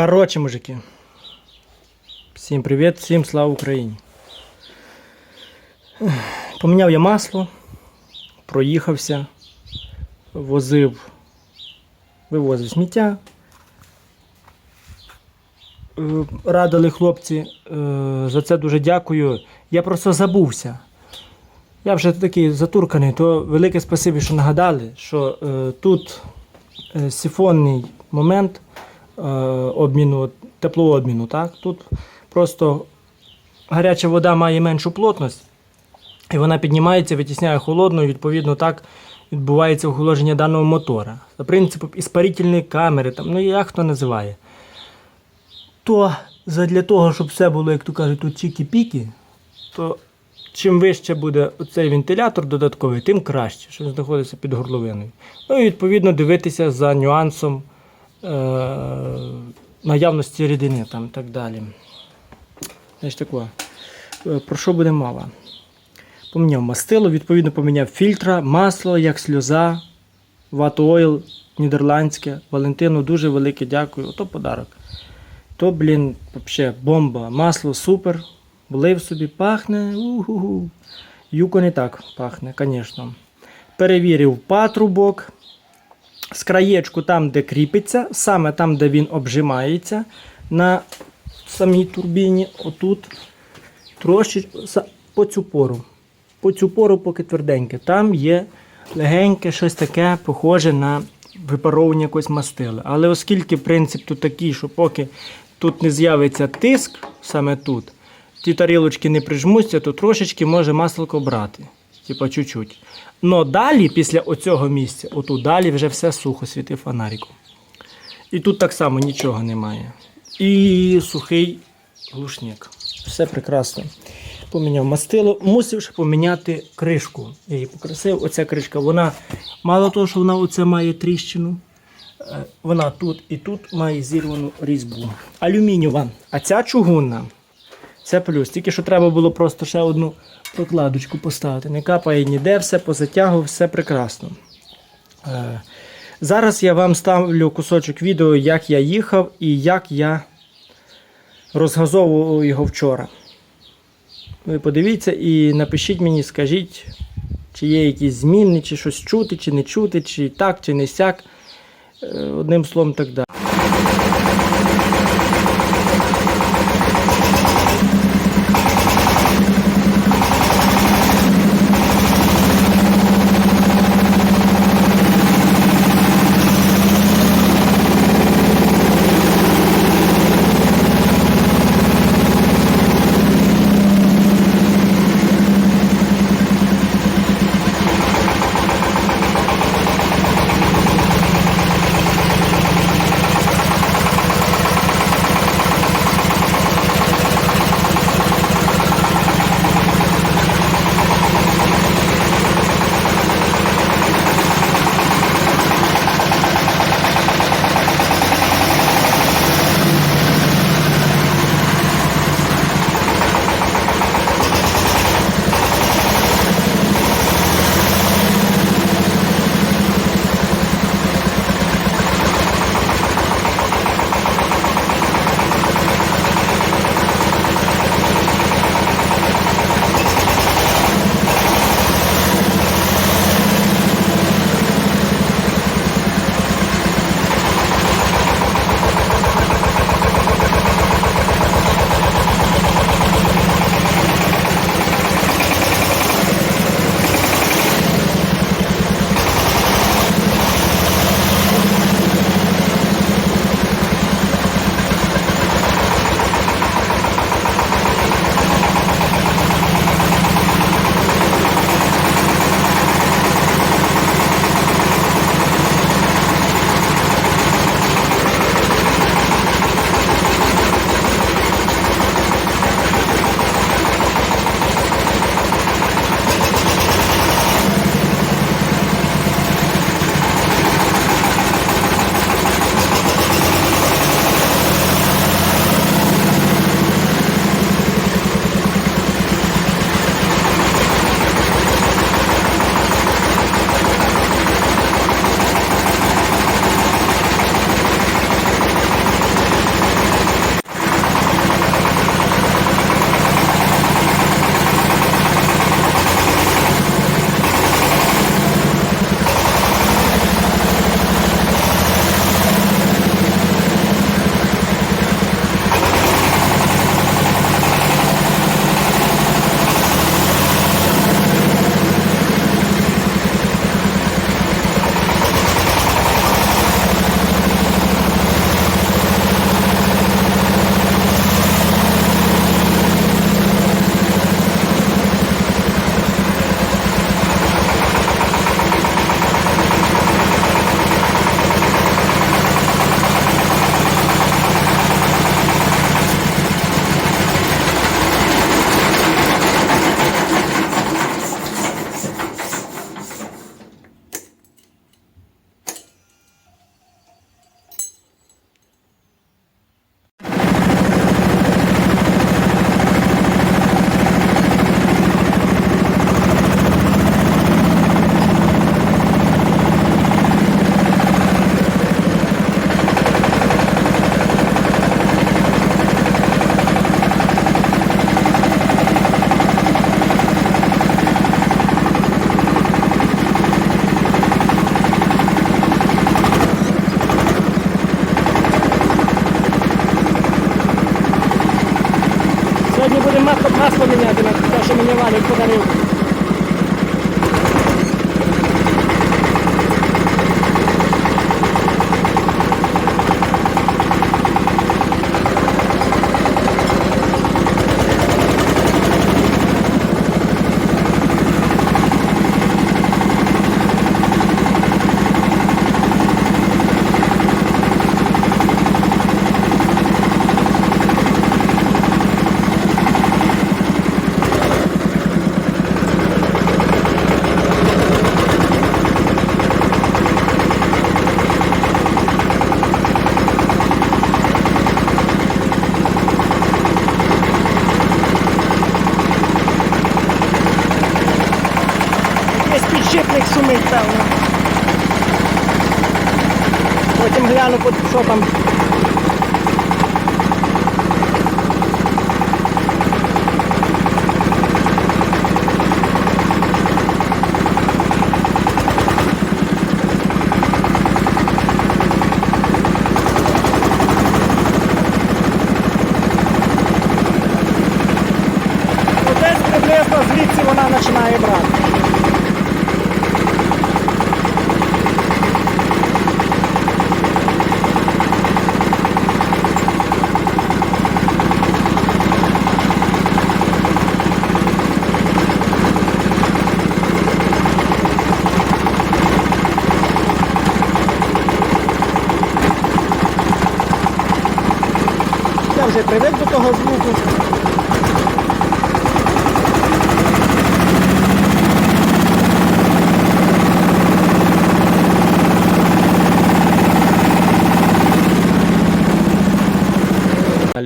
Короче, мужики. Всім привіт, всім слава Україні. Поміняв я масло, проїхався, возив, вивозив сміття. Е, Радили хлопці, е, за це дуже дякую. Я просто забувся. Я вже такий затурканий, то велике спасибі, що нагадали, що е, тут сифонний момент обміну, теплообміну. Так? Тут просто гаряча вода має меншу плотність, і вона піднімається, витісняє холодну, і відповідно так відбувається охолодження даного мотора. За принципом іспарительної камери, там, ну як хто називає. То задля того, щоб все було, як то кажуть, тут чікі-піки, то чим вище буде цей вентилятор додатковий, тим краще, що він знаходиться під горловиною. Ну і відповідно дивитися за нюансом е- наявності рідини там, і так далі. Значить, таке. Е, Про що буде мова? Поміняв мастило, відповідно поміняв фільтра, масло, як сльоза, ватойл нідерландське. Валентину дуже велике дякую. Ото подарок. То, блін, взагалі бомба. Масло супер. Влив собі, пахне. Угу. Юко не так пахне, звісно. Перевірив патрубок. З краєчку там, де кріпиться, саме там, де він обжимається, на самій турбіні, отут, трошки по цю пору. По цю пору, поки тверденьке. Там є легеньке щось таке, похоже на випаровування якоїсь мастили. Але оскільки принцип тут такий, що поки тут не з'явиться тиск, саме тут, ті тарілочки не прижмуться, то трошечки може масло брати. Типа чуть-чуть. Но далі, після оцього місця, отут далі вже все сухо світи фонариком. І тут так само нічого немає. І сухий глушник. Все прекрасно. Поміняв мастило, мусив ще поміняти кришку. Я її покрасив. Оця кришка, вона мало того, що вона оце має тріщину. е, Вона тут і тут має зірвану різьбу. Алюмінієва. А ця чугунна. Це плюс. Тільки що треба було просто ще одну прокладочку поставити. Не капає ніде, все позатягував, все прекрасно. Е, Зараз я вам ставлю кусочок відео, як я їхав і як я розгазовував його вчора. Ви подивіться і напишіть мені, скажіть, чи є якісь зміни, чи щось чути, чи не чути, чи так, чи не сяк. Е, Одним словом, так далі. Що там. Десь приблизно звідси вона починає брати. Я вже привик до того звуку.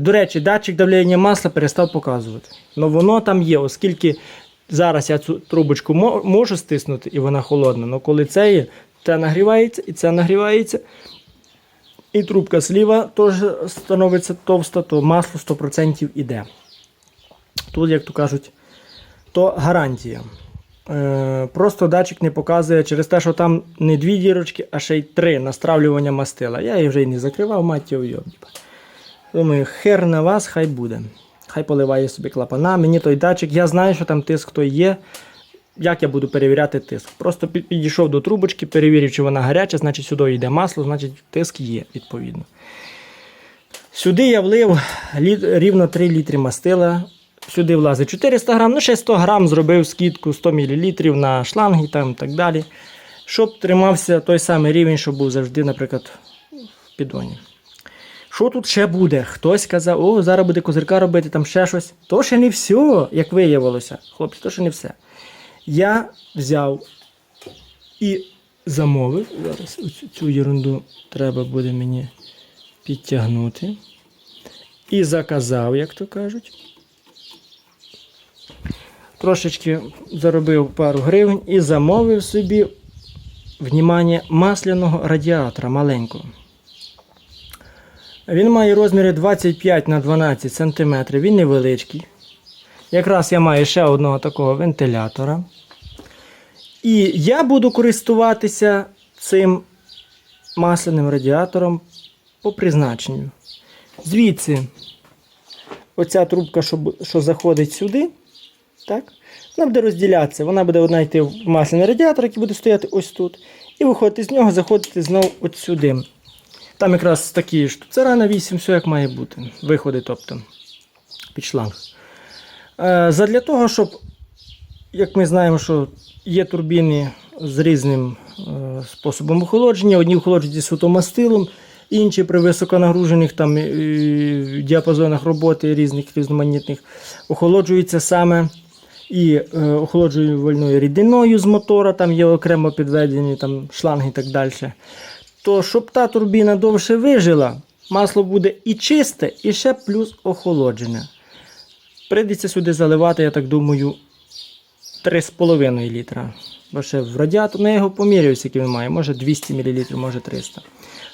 До речі, датчик давлення масла перестав показувати. Ну воно там є, оскільки зараз я цю трубочку можу стиснути і вона холодна. але коли це є, це нагрівається і це нагрівається. І трубка зліва теж становиться товста, то масло 100% іде. Тут, як то кажуть, то гарантія. Е, просто датчик не показує через те, що там не дві дірочки, а ще й три настравлювання мастила. Я її вже й не закривав, мать його йоб. Думаю, хер на вас, хай буде. Хай поливає собі клапана. Мені той датчик, я знаю, що там тиск той є. Як я буду перевіряти тиск? Просто підійшов до трубочки, перевірив, чи вона гаряча, значить сюди йде масло, значить тиск є, відповідно. Сюди я влив рівно 3 літри мастила. Сюди влазить 400 грам, ну ще 100 грам зробив скидку 100 мл на шланги там, і так далі. Щоб тримався той самий рівень, що був завжди, наприклад, в підоні. Що тут ще буде? Хтось казав, о, зараз буде козирка робити, там ще щось. То ще не все, як виявилося. Хлопці, то ще не все. Я взяв і замовив. Зараз оцю- цю ерунду треба буде мені підтягнути. І заказав, як то кажуть. Трошечки заробив пару гривень і замовив собі, внімання, масляного радіатора маленького. Він має розміри 25 на 12 см, він невеличкий. Якраз я маю ще одного такого вентилятора. І я буду користуватися цим масляним радіатором по призначенню. Звідси, оця трубка, що, що заходить сюди, так? вона буде розділятися. Вона буде одна йти в масляний радіатор, який буде стояти ось тут. І виходити з нього, заходити знову от сюди. Там якраз такі штуцера на 8, все як має бути. Виходи, тобто, під шланг. Е, задля того, щоб, як ми знаємо, що є турбіни з різним е, способом охолодження. Одні охолоджують зі світомастилом, інші при високонагружених там, е, діапазонах роботи різних різноманітних охолоджуються саме і охолоджувальною рідиною з мотора, там є окремо підведені там, шланги і так далі. То щоб та турбіна довше вижила, масло буде і чисте, і ще плюс охолоджене. Прийдеться сюди заливати, я так думаю, 3,5 літра. Бо ще в радіатор, ну його поміряю, скільки він має, може 200 мл, може 300.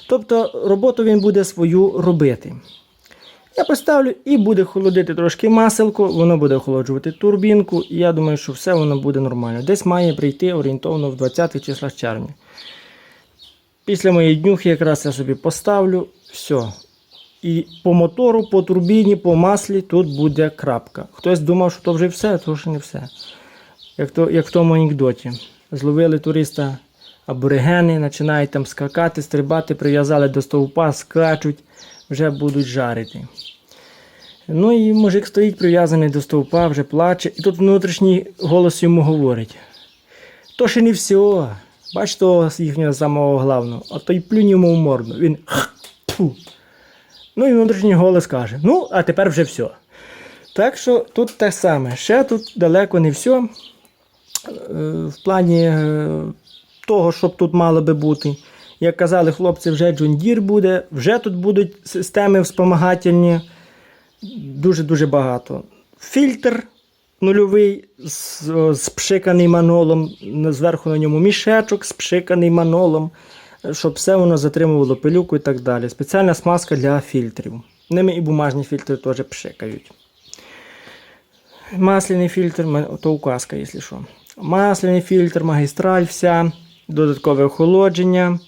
Тобто роботу він буде свою робити. Я поставлю і буде холодити трошки маселко, воно буде охолоджувати турбінку, і я думаю, що все воно буде нормально. Десь має прийти орієнтовно в 20 числах червня. Після моєї днюхи якраз я собі поставлю, все. І по мотору, по турбіні, по маслі тут буде крапка. Хтось думав, що то вже все, то ще не все. Як, то, як в тому анекдоті. Зловили туриста аборигени, починають там скакати, стрибати, прив'язали до стовпа, скачуть, вже будуть жарити. Ну і мужик стоїть прив'язаний до стовпа, вже плаче, і тут внутрішній голос йому говорить: то ще не все. Бач того їхнього самого главного, а то й плюнь йому в морду. Він фу. Ну і внутрішній голос каже: ну, а тепер вже все. Так що тут те саме. Ще тут далеко не все. В плані е, того, щоб тут мало би бути. Як казали хлопці, вже Джундір буде, вже тут будуть системи вспомагательні. Дуже-дуже багато. Фільтр нульовий, з, з пшиканий манолом, зверху на ньому мішечок, спшиканий манолом, е, щоб все воно затримувало пилюку і так далі. Спеціальна смазка для фільтрів. Ними і бумажні фільтри теж пшикають. Масляний фільтр, то указка, якщо що. Масляний фільтр, магістраль, вся, додаткове охолодження.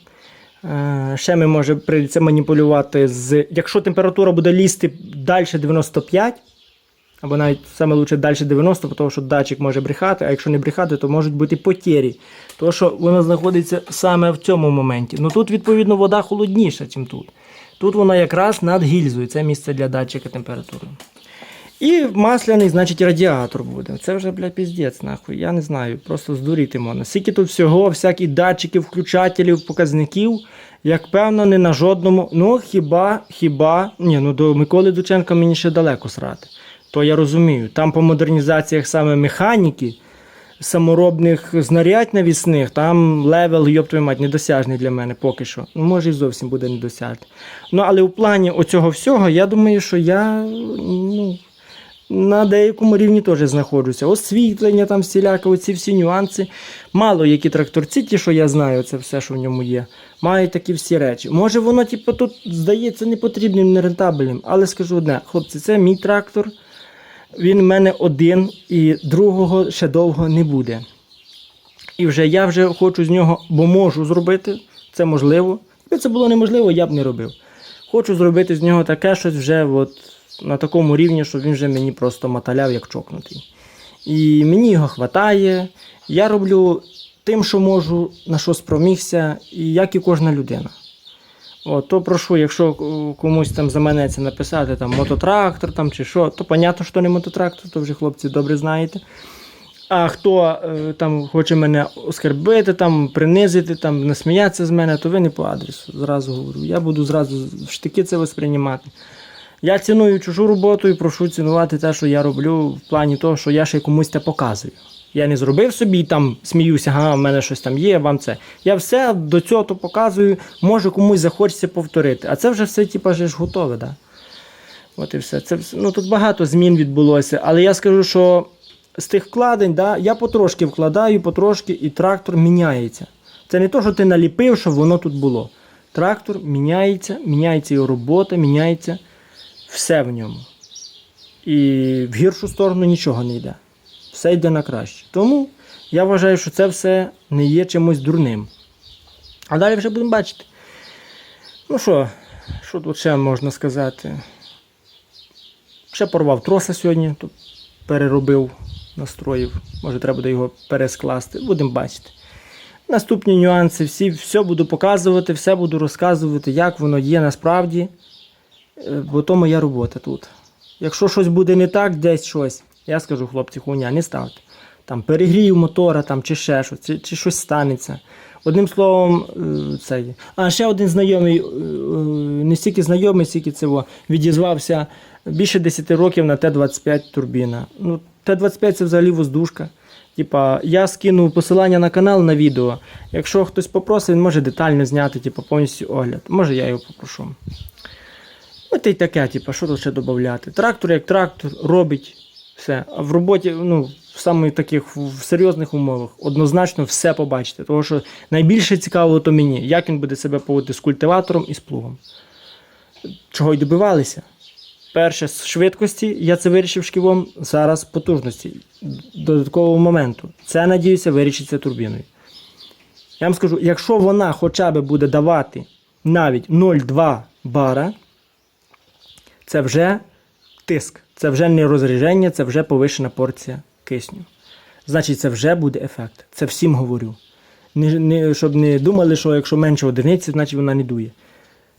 Е, Ще ми може прийдеться маніпулювати з. Якщо температура буде лізти далі 95, або навіть саме лучше далі 90, тому що датчик може брехати, а якщо не брехати, то можуть бути потері. Тому що воно знаходиться саме в цьому моменті. Ну тут, відповідно, вода холодніша, ніж тут. Тут вона якраз над гільзою. Це місце для датчика температури. І масляний, значить, радіатор буде. Це вже, бля, піздець, нахуй. Я не знаю, просто здуріти можна. Скільки тут всього, всякі датчиків, включателів, показників, як певно, не на жодному. Ну, хіба, хіба, ні, ну до Миколи Дученка мені ще далеко срати. То я розумію. Там по модернізаціях саме механіки, саморобних знарядь навісних, там левел, йоп твою мать, недосяжний для мене поки що. Ну, може і зовсім буде недосяжний. Ну, але у плані оцього всього, я думаю, що я ну, на деякому рівні теж знаходжуся. Освітлення, там всіляке, оці всі нюанси. Мало які тракторці, ті, що я знаю, це все, що в ньому є, мають такі всі речі. Може, воно, типу, тут здається непотрібним, нерентабельним, але скажу одне, хлопці, це мій трактор. Він в мене один і другого ще довго не буде. І вже я вже хочу з нього, бо можу зробити, це можливо. Якби це було неможливо, я б не робив. Хочу зробити з нього таке щось вже от на такому рівні, щоб він вже мені просто маталяв як чокнутий. І мені його хватає. Я роблю тим, що можу, на що спромігся, і як і кожна людина. От, то прошу, якщо е, комусь там заманеться написати там мототрактор там, чи що, то понятно, що не мототрактор, то вже хлопці добре знаєте. А хто е, там хоче мене оскарбити, там, принизити, там, насміятися з мене, то ви не по адресу. Зразу говорю. Я буду зразу в штики це восприймати. Я ціную чужу роботу і прошу цінувати те, що я роблю, в плані того, що я ще комусь це показую. Я не зробив собі там сміюся, ага, в мене щось там є, вам це. Я все до цього то показую, може комусь захочеться повторити. А це вже все, типа, ж готове, да? От і все. Це, ну, тут багато змін відбулося, але я скажу, що з тих вкладень, да, я потрошки вкладаю, потрошки, і трактор міняється. Це не то, що ти наліпив, щоб воно тут було. Трактор міняється, міняється його робота, міняється все в ньому. І в гіршу сторону нічого не йде. Все йде на краще. Тому я вважаю, що це все не є чимось дурним. А далі вже будемо бачити. Ну що, що тут ще можна сказати? Ще порвав троса сьогодні, тут переробив, настроїв. Може, треба буде його перескласти. Будемо бачити. Наступні нюанси, всі, все буду показувати, все буду розказувати, як воно є насправді. Е, Бо то моя робота тут. Якщо щось буде не так, десь щось, я скажу, хлопці, хуйня, не ставте. Там перегрію мотора там, чи ще щось, чи, чи щось станеться. Одним словом, е, цей. А ще один знайомий, е, е, не стільки знайомий, стільки цього, відізвався більше 10 років на Т-25 турбіна. Ну, Т-25 це взагалі воздушка. Типа, я скину посилання на канал на відео. Якщо хтось попросить, він може детально зняти, типу, повністю огляд. Може я його попрошу. Ну, та й таке, типу, що тут ще додати? Трактор як трактор робить все. А в роботі, ну, в самих таких в серйозних умовах, однозначно все побачите. Тому що найбільше цікаво то мені, як він буде себе поводити з культиватором і з плугом. Чого й добивалися? Перше, з швидкості, я це вирішив шківом, зараз потужності, додаткового моменту. Це, надіюся, вирішиться турбіною. Я вам скажу, якщо вона хоча б буде давати навіть 0,2 бара, це вже тиск, це вже не розріження, це вже повищена порція кисню. Значить, це вже буде ефект. Це всім говорю. Не, не, щоб не думали, що якщо менше одиниці, значить вона не дує.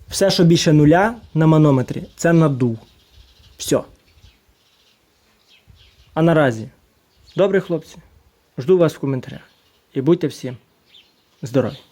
Все, що більше нуля на манометрі, це надув. Все. А наразі, добре, хлопці, жду вас в коментарях. І будьте всі здорові!